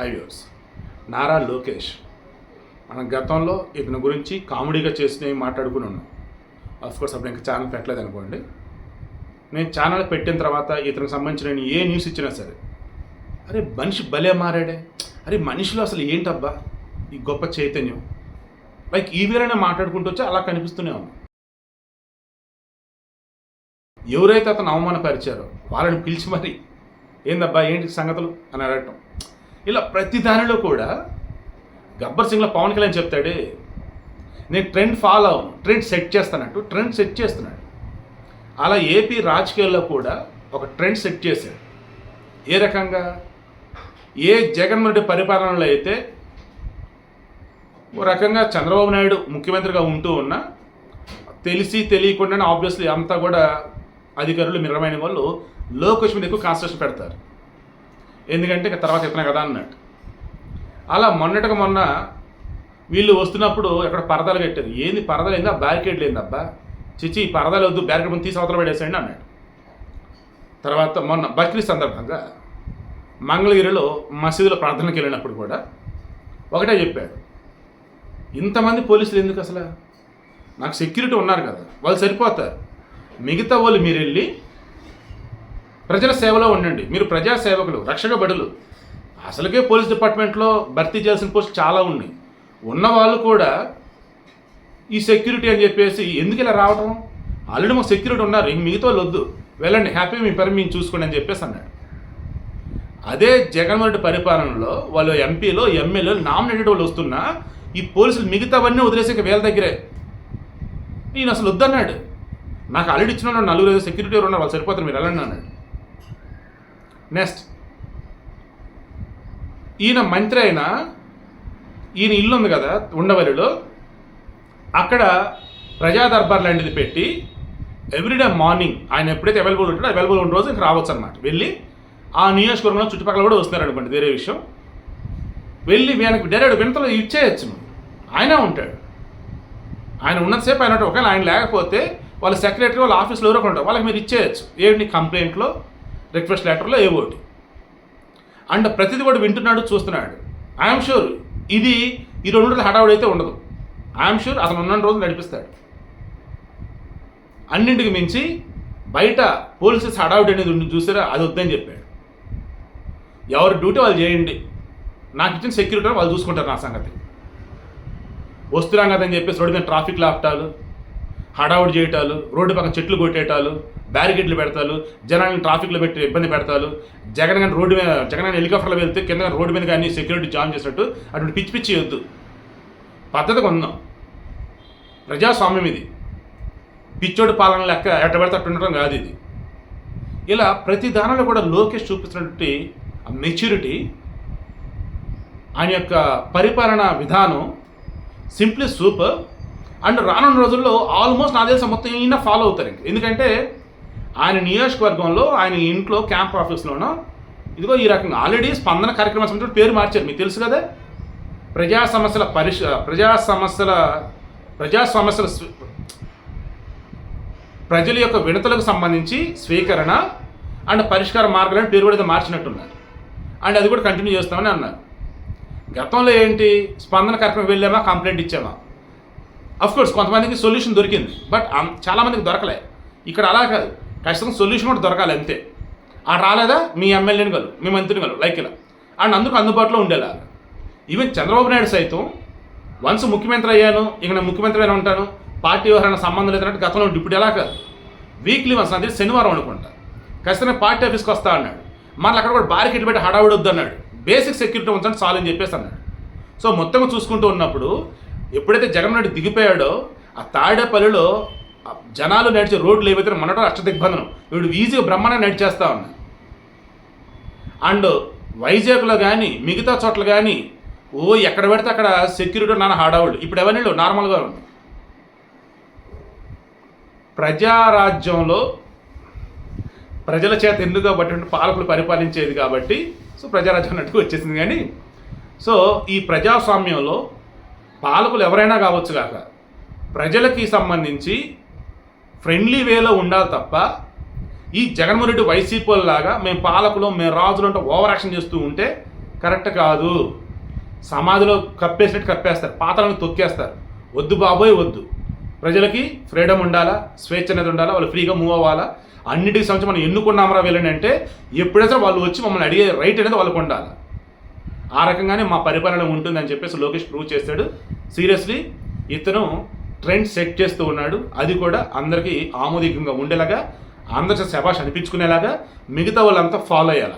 హైవ్యూర్స్ నారా లోకేష్. మనం గతంలో ఇతని గురించి కామెడీగా చేసినవి మాట్లాడుకుని ఉన్నాం. కోర్స్ అప్పుడు ఇంకా ఛానల్ పెట్టలేదు అనుకోండి. నేను ఛానల్ పెట్టిన తర్వాత ఇతనికి సంబంధించిన నేను ఏ న్యూస్ ఇచ్చినా సరే అరే మనిషి భలే మారాడే. అరే మనిషిలో అసలు ఏంటబ్బా? ఈ గొప్ప చైతన్యం. లైక్ ఈ మాట్లాడుకుంటూ వచ్చి అలా కనిపిస్తూనే ఉంది. ఎవరైతే అతను అవమానపరిచారో వాళ్ళని పిలిచి మరి ఏందబ్బా? ఏంటి సంగతులు? అని అడగటం. ఇలా ప్రతి దానిలో కూడా గబ్బర్ సింగ్లో పవన్ కళ్యాణ్ చెప్తాడే నేను ట్రెండ్ ఫాలో అవును ట్రెండ్ సెట్ చేస్తానంటూ ట్రెండ్ సెట్ చేస్తున్నాడు. అలా ఏపీ రాజకీయాల్లో కూడా ఒక ట్రెండ్ సెట్ చేశాడు. ఏ రకంగా? ఏ జగన్మోహన్ రెడ్డి పరిపాలనలో అయితే ఓ రకంగా చంద్రబాబు నాయుడు ముఖ్యమంత్రిగా ఉంటూ ఉన్నా తెలిసి తెలియకుండానే ఆబ్వియస్లీ అంతా కూడా అధికారులు మిరమైన వాళ్ళు లోకేష్ మీద ఎక్కువ కాన్సన్ట్రేషన్ పెడతారు. ఎందుకంటే ఇక తర్వాత ఇతనే కదా అన్నట్టు అలా మొన్నటికి మొన్న వీళ్ళు వస్తున్నప్పుడు ఎక్కడ పరదాలు కట్టారు ఏంది పరదలు? ఏందా బ్యారికేడ్ లేదబ్బా చిచి ఈ పరదాలు వద్దు బ్యారికేడ్ ముందు తీసి అవతల పడేసేయండి అన్నాడు. తర్వాత మొన్న బక్రీ సందర్భంగా మంగళగిరిలో మసీదులో ప్రార్థనకి వెళ్ళినప్పుడు కూడా ఒకటే చెప్పాడు. ఇంతమంది పోలీసులు ఎందుకు అసలు? నాకు సెక్యూరిటీ ఉన్నారు కదా వాళ్ళు సరిపోతారు. మిగతా వాళ్ళు మీరు వెళ్ళి ప్రజల సేవలో ఉండండి. మీరు ప్రజా సేవకులు రక్షక బడులు. అసలుకే పోలీస్ డిపార్ట్మెంట్లో భర్తీ చేయాల్సిన పోస్ట్ చాలా ఉన్నాయి. ఉన్న వాళ్ళు కూడా ఈ సెక్యూరిటీ అని చెప్పేసి ఎందుకు ఇలా రావడం ఆల్రెడీ మాకు సెక్యూరిటీ ఉన్నారు. ఇంక మిగతా వాళ్ళు వద్దు. వెళ్ళండి. హ్యాపీ మీ పని మేము చూసుకోండి అని చెప్పేసి అన్నాడు. అదే జగన్మోహన్ రెడ్డి పరిపాలనలో వాళ్ళు ఎంపీలో ఎమ్మెల్యేలు నామినేటెడ్ వాళ్ళు వస్తున్నా ఈ పోలీసులు మిగతావన్నీ వదిలేసి ఇక వీళ్ళ దగ్గరే. నేను అసలు వద్దన్నాడు. నాకు ఆల్రెడీ ఇచ్చిన నలుగురు సెక్యూరిటీ ఉన్నారు. వాళ్ళు సరిపోతారు. మీరు వెళ్ళండి అన్నాడు. నెక్స్ట్ ఈయన మంత్రి అయినా ఈయన ఇల్లు ఉంది కదా ఉండవల్లిలో. అక్కడ ప్రజా దర్బార్ లాంటిది పెట్టి ఎవ్రీడే మార్నింగ్ ఆయన ఎప్పుడైతే అవైలబుల్ ఉంటాడో అవైలబుల్ ఉన్న రోజు ఇంకా రావచ్చు అనమాట వెళ్ళి ఆ నియోజకవర్గంలో చుట్టుపక్కల కూడా వస్తున్నారు అనుకోండి వేరే విషయం. వెళ్ళి ఆయనకు డైరెక్ట్ వింతలో ఇచ్చేయచ్చు. ఆయన ఉంటాడు. ఆయన ఉన్నంతసేపు ఆయన ఒకవేళ ఆయన లేకపోతే వాళ్ళ సెక్రటరీ వాళ్ళ ఆఫీస్లో ఎవరో ఉంటారు. వాళ్ళకి మీరు ఇచ్చేయచ్చు. ఏంటి కంప్లైంట్లో రిక్వెస్ట్ లెటర్లో ఏ ఒకటి అండ్ ప్రతిదీ కూడా వింటున్నాడు చూస్తున్నాడు. ఐఎమ్ షూర్ ఇది ఈ రెండు రోజులు హడావుడి అయితే ఉండదు. ఐఎమ్ షూర్ అతను ఉన్న రోజులు నడిపిస్తాడు. అన్నింటికి మించి బయట పోలీసెస్ హడావుడి అనేది ఉండి చూసారా అది వద్దని చెప్పాడు. ఎవరి డ్యూటీ వాళ్ళు చేయండి. నాకు ఇచ్చిన సెక్యూరిటీ వాళ్ళు చూసుకుంటారు నా సంగతి. వస్తున్నాం కదని చెప్పేసి రోడ్డు మీద ట్రాఫిక్ లాప్టాలు హడావుడి చేయటాలు రోడ్డు పక్కన చెట్లు కొట్టేటాలు బ్యారికేడ్లు పెడతాలు జనాన్ని ట్రాఫిక్లో పెట్టి ఇబ్బంది పెడతాలు. జగన్ కానీ రోడ్డు మీద జగన్ కానీ హెలికాప్టర్లో వెళ్తే కింద రోడ్డు మీద కానీ సెక్యూరిటీ జాయిన్ చేసినట్టు అటువంటి పిచ్చి పిచ్చి వద్దు. పద్ధతిగా ఉందాం ప్రజాస్వామ్యం ఇది. పిచ్చోడి పాలన లెక్క ఎట్ట పెడితే అట్టు ఉండటం కాదు ఇది. ఇలా ప్రతి దానిలో కూడా లోకేష్ చూపిస్తున్నటువంటి మెచ్యూరిటీ ఆయన యొక్క పరిపాలన విధానం సింప్లీ సూపర్ అండ్ రానున్న రోజుల్లో ఆల్మోస్ట్ నా తెలిసిన మొత్తం ఈయన ఫాలో అవుతారు ఇంక. ఎందుకంటే ఆయన నియోజకవర్గంలో ఆయన ఇంట్లో క్యాంప్ ఆఫీస్లోనో ఇదిగో ఈ రకంగా ఆల్రెడీ స్పందన కార్యక్రమం సంబంధించిన పేరు మార్చారు. మీకు తెలుసు కదా? ప్రజా సమస్యల పరిష ప్రజా సమస్యల ప్రజా సమస్యల ప్రజల యొక్క వినతులకు సంబంధించి స్వీకరణ అండ్ పరిష్కార మార్గాలను పేరు కూడా మార్చినట్టున్నారు. అండ్ అది కూడా కంటిన్యూ చేస్తామని అన్నారు. గతంలో ఏంటి? స్పందన కార్యక్రమం వెళ్ళామా? కంప్లైంట్ ఇచ్చామా? కోర్స్ కొంతమందికి సొల్యూషన్ దొరికింది. బట్ చాలామందికి దొరకలే. ఇక్కడ అలా కాదు. ఖచ్చితంగా సొల్యూషన్ కూడా దొరకాలి అంతే. ఆ రాలేదా? మీ ఎమ్మెల్యేని గలు మీ మంత్రిని గలు లైక్ ఇలా. అండ్ అందుకు అందుబాటులో ఉండేలాగా ఈవెన్ చంద్రబాబు నాయుడు సైతం వన్స్ ముఖ్యమంత్రి అయ్యాను ఇక నేను ముఖ్యమంత్రి అయినా ఉంటాను పార్టీ ఎవరైనా సంబంధం లేదన్నట్టు గతంలో ఇప్పుడు ఎలా కాదు. వీక్లీ వన్స్ అది శనివారం అనుకుంటా. ఖచ్చితంగా పార్టీ ఆఫీస్కి వస్తా అన్నాడు. మళ్ళీ అక్కడ కూడా బారికెట్లు పెట్టి హడావుడి వద్దన్నాడు బేసిక్ సెక్యూరిటీ ఉంచండి చాలు అని చెప్పేసి అన్నాడు. సో మొత్తం చూసుకుంటూ ఉన్నప్పుడు ఎప్పుడైతే జగన్ రెడ్డి దిగిపోయాడో ఆ తాడేపల్లిలో జనాలు నడిచే రోడ్లు ఏవైతే మొన్నటో అష్ట దిగ్బంధనం వీడు ఈజీగా బ్రహ్మాండంగా నడిచేస్తా ఉన్నాడు. అండ్ వైజాగ్లో కానీ మిగతా చోట్ల కానీ ఓ ఎక్కడ పెడితే అక్కడ సెక్యూరిటీ నాన్న హాడావుళ్ళు ఇప్పుడు ఎవరిని నార్మల్గా ఉంది. ప్రజారాజ్యంలో ప్రజల చేత ఎన్నుకోబట్టి పాలకులు పరిపాలించేది కాబట్టి సో ప్రజారాజ్యం నట్టుకు వచ్చేసింది. కానీ సో ఈ ప్రజాస్వామ్యంలో పాలకులు ఎవరైనా కావచ్చు కాక ప్రజలకి సంబంధించి ఫ్రెండ్లీ వేలో ఉండాలి తప్ప ఈ జగన్మోహన్ రెడ్డి వైసీపీ లాగా మేము పాలకులు మేము రాజులు అంటే ఓవర్ యాక్షన్ చేస్తూ ఉంటే కరెక్ట్ కాదు. సమాధిలో కప్పేసినట్టు కప్పేస్తారు పాత్రలను తొక్కేస్తారు. వద్దు బాబోయ్ వద్దు. ప్రజలకి ఫ్రీడమ్ ఉండాలా స్వేచ్ఛ అనేది ఉండాలా వాళ్ళు ఫ్రీగా మూవ్ అవ్వాలా? అన్నిటికీ సంబంధించి మనం ఎన్నుకున్నామరా వీళ్ళని అంటే ఎప్పుడైతే వాళ్ళు వచ్చి మమ్మల్ని అడిగే రైట్ అనేది వాళ్ళకు ఉండాలి? ఆ రకంగానే మా పరిపాలన ఉంటుందని చెప్పేసి లోకేష్ ప్రూవ్ చేశాడు సీరియస్లీ ఇతను ట్రెండ్ సెట్ చేస్తూ ఉన్నాడు. అది కూడా అందరికీ ఆమోదికంగా ఉండేలాగా అందరి శభాష్ అనిపించుకునేలాగా మిగతా వాళ్ళంతా ఫాలో అయ్యాలి.